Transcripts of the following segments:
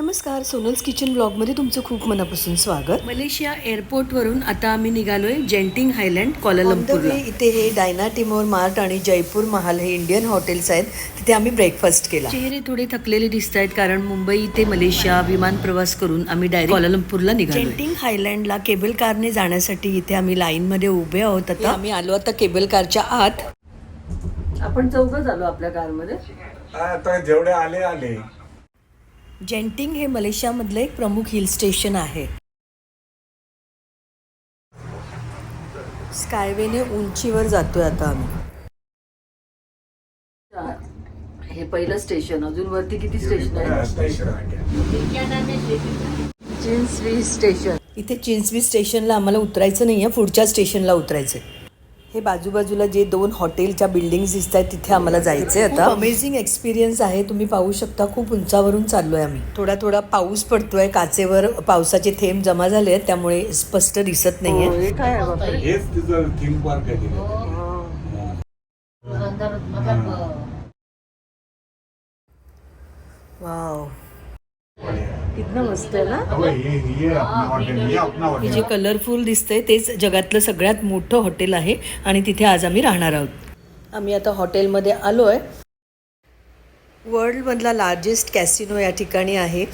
नमस्कार सोनल्स किचन ब्लॉगमध्ये तुमचं खूप मनापासून स्वागत. मलेशिया एअरपोर्टवरून आता आम्ही निघालोय जेंटिंग हायलँड way इथे हे डायना टिमोर मार्ट आणि जयपूर महाल हे इंडियन हॉटेल्स आहेत. तिथे आम्ही ब्रेकफास्ट केला. चेहरे थोडे थकलेले दिसत आहेत कारण मुंबई ते मलेशिया विमान प्रवास करून आम्ही डायरेक्ट कोलालंपूरला निघालो जेंटिंग हायलँडला केबल कारने जाण्यासाठी इथे आम्ही लाईनमध्ये उभे आहोत. आता आम्ही आलो आता केबल कारच्या आत. आपण चौघच आलो आपल्या कारमध्ये. आता जेवढे आले आले. जेंटिंग हे मलेशियामधलं एक प्रमुख हिल स्टेशन आहे. स्कायवेने उंचीवर जातोय आता आम्ही. हे पहिलं स्टेशन अजून वरती किती स्टेशन आहे? चिन्सवी स्टेशन इथे चिंचवी स्टेशनला आम्हाला उतरायचं नाही आहे पुढच्या स्टेशनला उतरायचं हे बाजूबाजूला जे दोन हॉटेलच्या बिल्डिंग्स दिसत आहेत तिथे आम्हाला जायचं आहे आता. अमेझिंग एक्सपिरियन्स आहे. तुम्ही पाहू शकता खूप उंचावरून चाललोय आम्ही. थोडा थोडा पाऊस पडतोय काचेवर पावसाचे थेंब जमा झाले आहेत त्यामुळे स्पष्ट दिसत नाहीये. हे आहे आहे तिथे. वाव. कितना मस्त आहे ना? अब ये ये अपना हॉटेल ये अपना हे जे कलरफुल दिसतंय तेच जगातलं सगळ्यात मोठं हॉटेल आहे आणि तिथे आज आम्ही राहणार आहोत. आम्ही आता हॉटेलमध्ये आलो आहे वर्ल्डमधला लार्जेस्ट कॅसिनो या ठिकाणी आहे.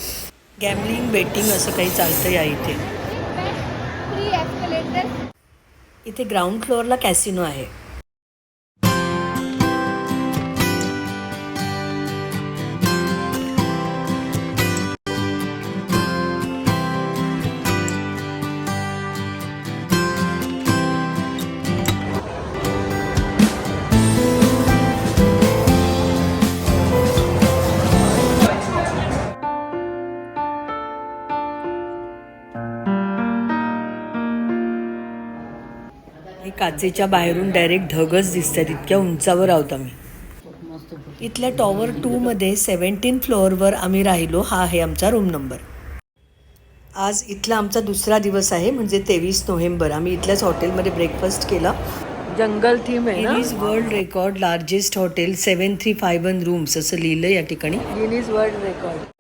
गॅमलिंग बेटिंग असं काही चालतं या इथे. इथे ग्राउंड फ्लोअरला कॅसिनो आहे. काचेच्या बाहेरून डायरेक्ट ढगच दिसत आहेत इतक्या उंचावर आहोत आम्ही. इथल्या टॉवर टूमध्ये सेवन्टीन फ्लोअरवर आम्ही राहिलो. हा आहे आमचा रूम नंबर आज इथला आमचा दुसरा दिवस आहे म्हणजे तेवीस नोव्हेंबर. आम्ही इथल्याच हॉटेलमध्ये ब्रेकफास्ट केला. जंगल थीम आहे ना? Guinness world record largest hotel seven three five one rooms असं लिहिलं या ठिकाणी. गिनीज वर्ल्ड रेकॉर्ड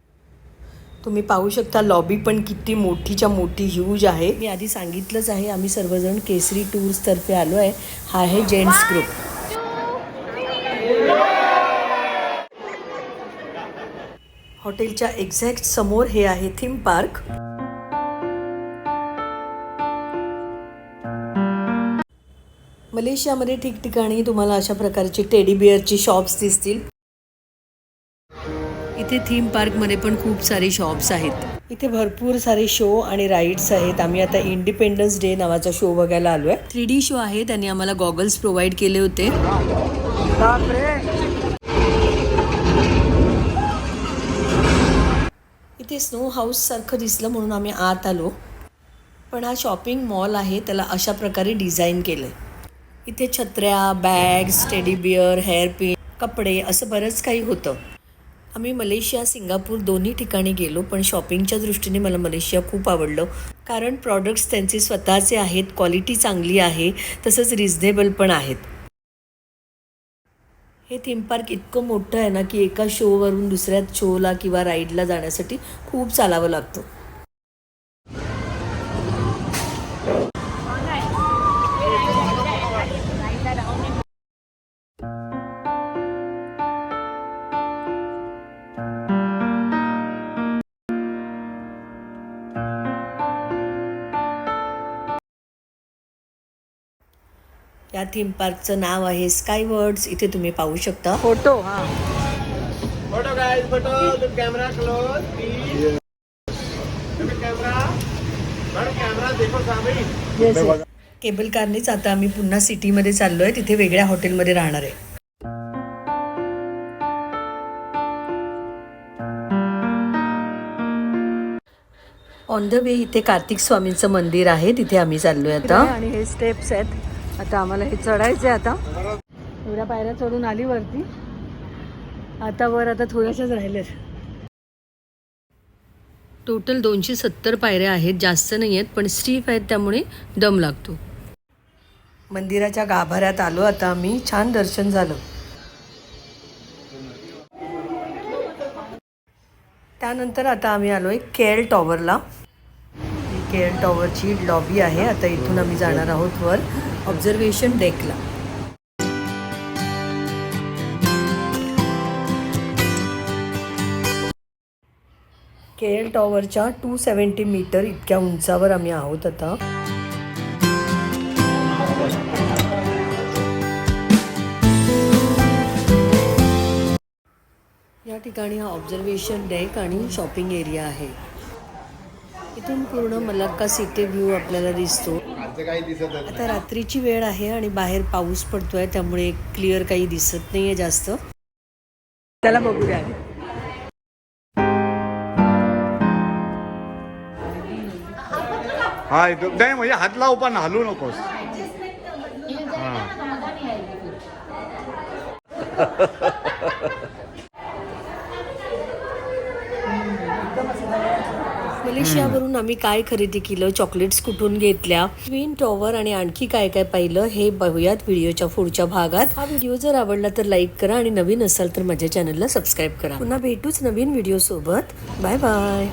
तुम्ही पाहू शकता लॉबी पण किती मोठीच्या मोठी ह्यूज आहे. मी आधी सांगितलंच आहे आम्ही सर्वजण केसरी टूर्सतर्फे आलो आहे. हा आहे जेंट्स ग्रुप हॉटेलच्या एक्झॅक्ट समोर हे आहे थीम पार्क मलेशियामध्ये ठिकठिकाणी तुम्हाला अशा प्रकारचे टेडी बिअरची शॉप्स दिसतील. इथे थीम पार्कमध्ये पण खूप सारे शॉप्स आहेत. इथे भरपूर सारे शो आणि राईड्स आहेत. आम्ही आता इंडिपेंडन्स डे नावाचा शो बघायला आलो आहे थ्री डी शो आहे. त्यांनी आम्हाला गॉगल्स प्रोव्हाइड केले होते. इथे स्नो हाऊस सारखं दिसलं म्हणून आम्ही आत आलो. पण हा शॉपिंग मॉल आहे. त्याला अशा प्रकारे डिझाईन केलं इथे छत्र्या bags teddy bear hair pin कपडे असं बरंच काही होतं. आम्ही मलेशिया सिंगापूर दोन्ही ठिकाणी गेलो पण शॉपिंगच्या दृष्टीने मला मलेशिया खूप आवडलं. कारण प्रॉडक्ट्स त्यांचे स्वतःचे आहेत क्वालिटी चांगली आहे तसंच रिझनेबल पण आहेत. हे थीम पार्क इतकं मोठं आहे ना की एका शोवरून दुसऱ्या शोला किंवा राईडला जाण्यासाठी खूप चालावं लागतं. या थीम पार्कचं नाव आहे स्काय वर्ड्स इथे तुम्ही पाहू शकता. फोटो हा. देखो सामने. केबल कारनेच आता आम्ही पुन्हा सिटीमध्ये चाललो आहे तिथे वेगळ्या हॉटेलमध्ये राहणार आहे. ऑन द वे इथे कार्तिक स्वामींचं मंदिर आहे. तिथे आम्ही चाललोय आता. आणि हे स्टेप्स आहेत. आता आम्हाला हे चढायचे आता. एवढ्या पायऱ्या चढून आली वरती. आता वर आता थोड्याशाच राहिल्यात टोटल दोनशे सत्तर पायऱ्या आहेत जास्त नाही आहेत पण स्टीफ आहेत त्यामुळे दम लागतो. मंदिराच्या गाभाऱ्यात आलो आता आम्ही छान दर्शन झालं. त्यानंतर आता आम्ही आलो आहे केअर टॉवरला. के केअर टॉवरची लॉबी आहे. आता इथून आम्ही जाणार आहोत वर ऑब्झर्वेशन डेकला केएल टॉवरच्या टू सेवन्टी मीटर इतक्या उंचावर आम्ही आहोत आता. या ठिकाणी हा ऑब्झर्वेशन डेक आणि शॉपिंग एरिया आहे. इथून पूर्ण मलक्का सिटी व्ह्यू आपल्याला दिसतो. आता रात्रीची वेळ आहे आणि बाहेर पाऊस पडतोय त्यामुळे क्लिअर काही दिसत नाहीये जास्त. त्याला बघू द्या हा इथं नाही म्हणजे हात लाव पण हलू नकोस. मलेशियावरून आम्ही काय खरेदी केलं चॉकलेट्स कुठून घेतल्या? ट्विन टॉवर आणि आणखी काय काय पाहिलं हे बघूयात व्हिडिओच्या पुढच्या भागात. हा व्हिडिओ जर आवडला तर लाईक करा आणि नवीन असाल तर माझ्या चॅनलला सबस्क्राईब करा. पुन्हा भेटूच नवीन व्हिडिओ सोबत. Bye bye